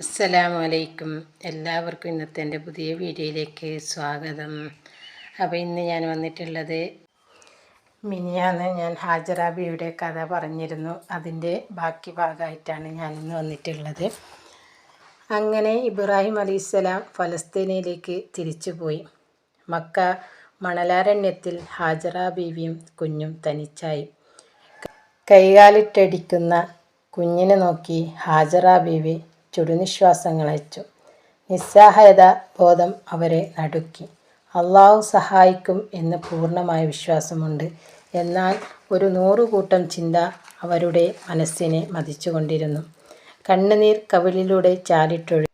അസ്സലാമു അലൈക്കും എല്ലാവർക്കും ഇന്നത്തെ എന്റെ പുതിയ വീഡിയോയിലേക്ക് സ്വാഗതം. അപ്പോൾ ഇന്ന് ഞാൻ വന്നിട്ടുള്ളത് മിനിയാന്ന് ഞാൻ ഹാജറാബിയുടെ കഥ പറഞ്ഞിരുന്നു. അതിന്റെ ബാക്കി ഭാഗമായിട്ടാണ് ഞാൻ ഇന്ന് വന്നിട്ടുള്ളത്. അങ്ങനെ ഇബ്രാഹിം അലൈഹിസ്സലാം ഫലസ്തീനയിലേക്ക് തിരിച്ചുപോയി മക്ക മണലാരണ്യത്തിൽ ഹാജറ ബീവിയും കുഞ്ഞും തനിച്ചായി. കൈകാലിട്ടടിക്കുന്ന കുഞ്ഞിനെ നോക്കി ഹാജറ ബീവി ചുടുനിശ്വാസങ്ങളയച്ചു നിസ്സഹായത ബോധം അവരെ നടുക്കി. അള്ളാഹു സഹായിക്കും എന്ന് പൂർണമായ വിശ്വാസമുണ്ട്. എന്നാൽ ഒരു നൂറുകൂട്ടം ചിന്ത അവരുടെ മനസ്സിനെ മതിച്ചുകൊണ്ടിരുന്നു. കണ്ണുനീർ കവിളിലൂടെ ചാലിട്ടൊഴു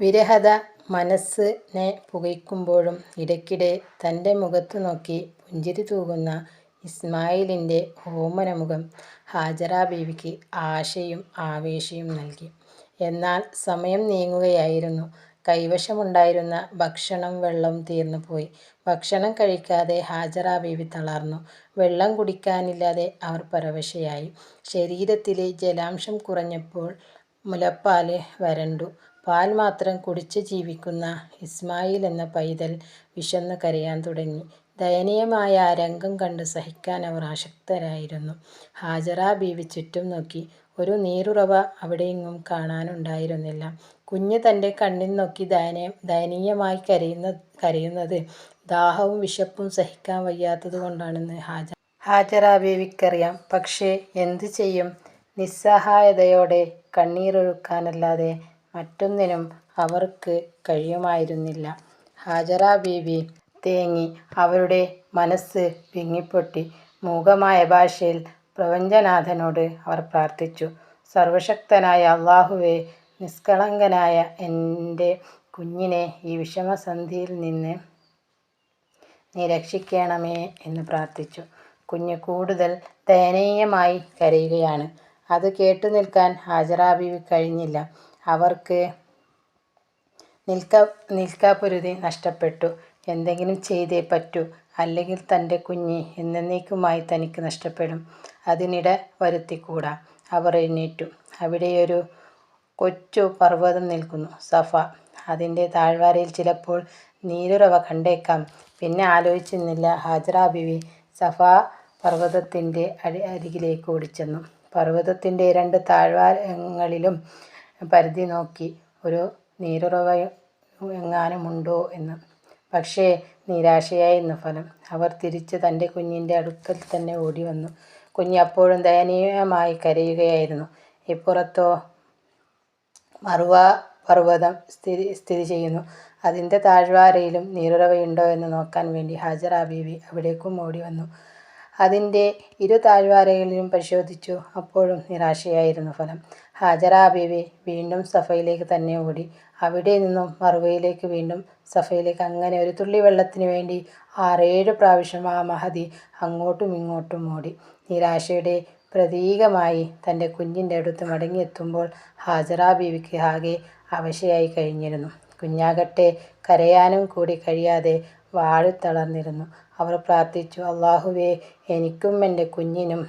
വിരഹത മനസ്സിനെ പുകയ്ക്കുമ്പോഴും ഇടയ്ക്കിടെ തന്റെ മുഖത്ത് നോക്കി പുഞ്ചിരി തൂകുന്ന ഇസ്മായിലിന്റെ ഓമനമുഖം ഹാജറ ബീവിക്ക് ആശയും ആവേശയും നൽകി. എന്നാൽ സമയം നീങ്ങുകയായിരുന്നു. കൈവശമുണ്ടായിരുന്ന ഭക്ഷണം വെള്ളം തീർന്നു പോയി. ഭക്ഷണം കഴിക്കാതെ ഹാജറ ബീവി തളർന്നു. വെള്ളം കുടിക്കാനില്ലാതെ അവർ പരവശയായി. ശരീരത്തിലെ ജലാംശം കുറഞ്ഞപ്പോൾ മുലപ്പാൽ വരണ്ടു. പാൽ മാത്രം കുടിച്ച് ജീവിക്കുന്ന ഇസ്മായിൽ എന്ന പൈതൽ വിശന്ന് കരയാൻ തുടങ്ങി. ദയനീയമായ ആ രംഗം കണ്ട് സഹിക്കാൻ അവർ അശക്തരായിരുന്നു. ഹാജറ ബീവി ചുറ്റും നോക്കി. ഒരു നീരുറവ അവിടെയെങ്ങും കാണാനുണ്ടായിരുന്നില്ല. കുഞ്ഞ് തന്റെ കണ്ണിൽ നോക്കി ദയനീയ ദയനീയമായി കരയുന്ന കരയുന്നത് ദാഹവും വിശപ്പും സഹിക്കാൻ വയ്യാത്തത് കൊണ്ടാണെന്ന് ഹാജ ഹാജറ ബീവിക്കറിയാം. പക്ഷേ എന്തു ചെയ്യും? നിസ്സഹായതയോടെ കണ്ണീരൊഴുക്കാനല്ലാതെ മറ്റൊന്നിനും അവർക്ക് കഴിയുമായിരുന്നില്ല. ഹാജറ ബീവി തേങ്ങി അവരുടെ മനസ്സ് വിങ്ങിപ്പൊട്ടി മൂകമായ ഭാഷയിൽ പ്രപഞ്ചനാഥനോട് അവർ പ്രാർത്ഥിച്ചു. സർവശക്തനായ അള്ളാഹുവെ നിഷ്കളങ്കനായ എന്റെ കുഞ്ഞിനെ ഈ വിഷമസന്ധിയിൽ നിന്ന് നീ രക്ഷിക്കണമേ എന്ന് പ്രാർത്ഥിച്ചു. കുഞ്ഞ് കൂടുതൽ ദയനീയമായി കരയുകയാണ്. അത് കേട്ടു നിൽക്കാൻ ഹാജറാബീവി കഴിഞ്ഞില്ല. അവർക്ക് നിൽക്ക നിൽക്കാപ്പൊരുതി നഷ്ടപ്പെട്ടു. എന്തെങ്കിലും ചെയ്തേ പറ്റൂ അല്ലെങ്കിൽ തന്റെ കുഞ്ഞ് എന്നേക്കുമായി തനിക്ക് നഷ്ടപ്പെടും. അതിനിട വരുത്തിക്കൂടാ. അവർ എഴുന്നേറ്റു. അവിടെയൊരു കൊച്ചു പർവതം നിൽക്കുന്നു. സഫ അതിന്റെ താഴ്വാരയിൽ ചിലപ്പോൾ നീരുറവ കണ്ടേക്കാം. പിന്നെ ആലോചിച്ചിരുന്നില്ല ഹാജറ ബിവി. സഫ പർവതത്തിന്റെ അടി അരികിലേക്ക് ഓടിച്ചെന്നു. പർവതത്തിന്റെ രണ്ട് താഴ്വാരങ്ങളിലും പരിധി നോക്കി. ഒരു നീരുറവ എങ്ങാനുമുണ്ടോ എന്ന്. പക്ഷേ നിരാശയായിരുന്നു ഫലം. അവർ തിരിച്ച് തന്റെ കുഞ്ഞിന്റെ അടുക്കൽ തന്നെ ഓടി വന്നു കുഞ്ഞ് അപ്പോഴും ദയനീയമായി കരയുകയായിരുന്നു. ഇപ്പുറത്തോ മറുവ പർവതം സ്ഥിതി സ്ഥിതി ചെയ്യുന്നു. അതിന്റെ താഴ്വാരയിലും നീരുറവയുണ്ടോ എന്ന് നോക്കാൻ വേണ്ടി ഹാജറ ബീവി അവിടേക്കും ഓടി വന്നു അതിന്റെ ഇരു താഴ്വാരകളിലും പരിശോധിച്ചു. അപ്പോഴും നിരാശയായിരുന്നു ഫലം. ഹാജറ വീണ്ടും സഫയിലേക്ക് തന്നെ ഓടി. അവിടെ നിന്നും മറുവയിലേക്ക് വീണ്ടും സഫയിലേക്ക്. അങ്ങനെ ഒരു തുള്ളി വെള്ളത്തിന് വേണ്ടി ആറേഴ് പ്രാവശ്യം ആ മഹതി അങ്ങോട്ടും ഇങ്ങോട്ടും ഓടി. നിരാശയുടെ പ്രതീകമായി തന്റെ കുഞ്ഞിന്റെ അടുത്ത് മടങ്ങിയെത്തുമ്പോൾ ഹാജറ ആകെ അവശയായി കഴിഞ്ഞിരുന്നു. കുഞ്ഞാകട്ടെ കരയാനും കൂടി കഴിയാതെ വാഴിത്തളർന്നിരുന്നു അവർ പ്രാർത്ഥിച്ചു അള്ളാഹുവേ എനിക്കും എന്റെ കുഞ്ഞിനും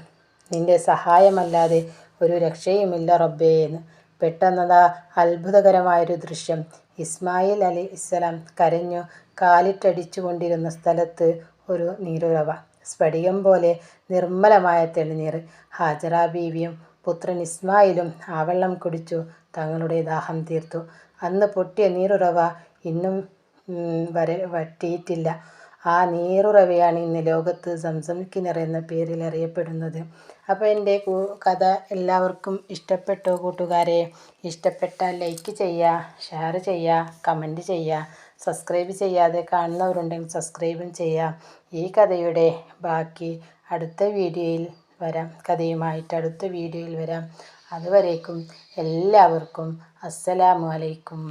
നിന്റെ സഹായമല്ലാതെ ഒരു രക്ഷയുമില്ല റബ്ബേ എന്ന്. പെട്ടെന്നതാ അത്ഭുതകരമായൊരു ദൃശ്യം. ഇസ്മായിൽ അലി ഇസ്ലാം കരഞ്ഞു കാലിട്ടടിച്ചു കൊണ്ടിരുന്ന സ്ഥലത്ത് ഒരു നീരുറവ സ്ഫടികം പോലെ നിർമ്മലമായ തെളിനീർ. ഹാജറ ബീവിയും പുത്രൻ ഇസ്മായിലും ആ വെള്ളം കുടിച്ചു തങ്ങളുടെ ദാഹം തീർത്തു. അന്ന് പൊട്ടിയ നീരുറവ ഇന്നും വരെ വറ്റിയിട്ടില്ല. ആ നീറുറവയാണ് ഇന്ന് ലോകത്ത് സംസം എന്ന പേരിൽ അറിയപ്പെടുന്നത്. അപ്പോൾ എന്റെ കഥ എല്ലാവർക്കും ഇഷ്ടപ്പെട്ടോ കൂട്ടുകാരെ? ഇഷ്ടപ്പെട്ടാൽ ലൈക്ക് ചെയ്യുക ഷെയർ ചെയ്യുക കമന്റ് ചെയ്യുക സബ്സ്ക്രൈബ് ചെയ്യാതെ കാണുന്നവരുണ്ടെങ്കിൽ സബ്സ്ക്രൈബും ചെയ്യുക. ഈ കഥയുടെ ബാക്കി അടുത്ത വീഡിയോയിൽ വരാം. കഥയുമായിട്ട് അടുത്ത വീഡിയോയിൽ വരാം. അതുവരേക്കും എല്ലാവർക്കും അസ്സലാമു അലൈക്കും.